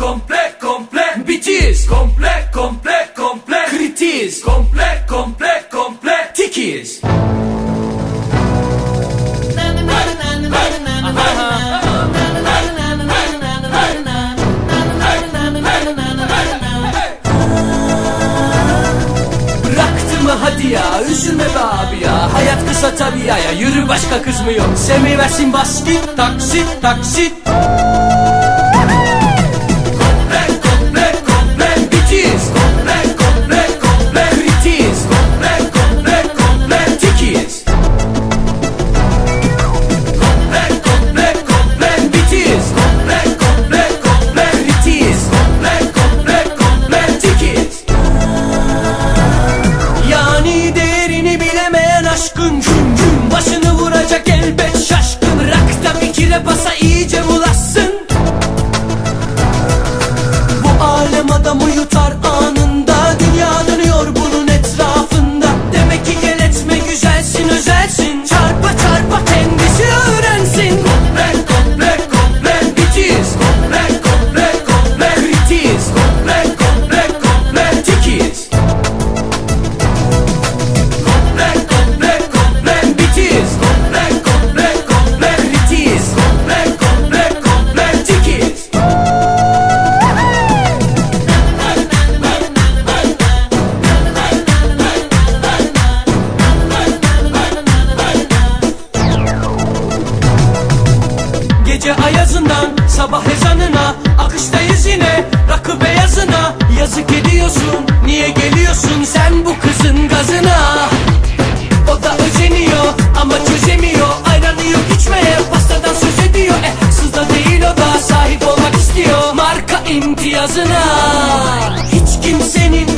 komple, komple. Bitiz. Komple, komple, komple. Kritiz. Komple, komple, komple. Tikiz. Hadi ya? Üzülme be abi ya. Hayat kısa tabi ya ya. Yürü başka kız mı yok? Sevmeyi versin bas git taksit taksit Gece ayazından sabah ezanına Akıştayız yine rakı beyazına. Yazık ediyorsun niye geliyorsun sen bu kızın gazına? O da özeniyor ama çözemiyor. Ayranı yok içmeye pastadan söz ediyor. Eh sızda değil o da sahip olmak istiyor. Marka imtiyazına. Hiç kimsenin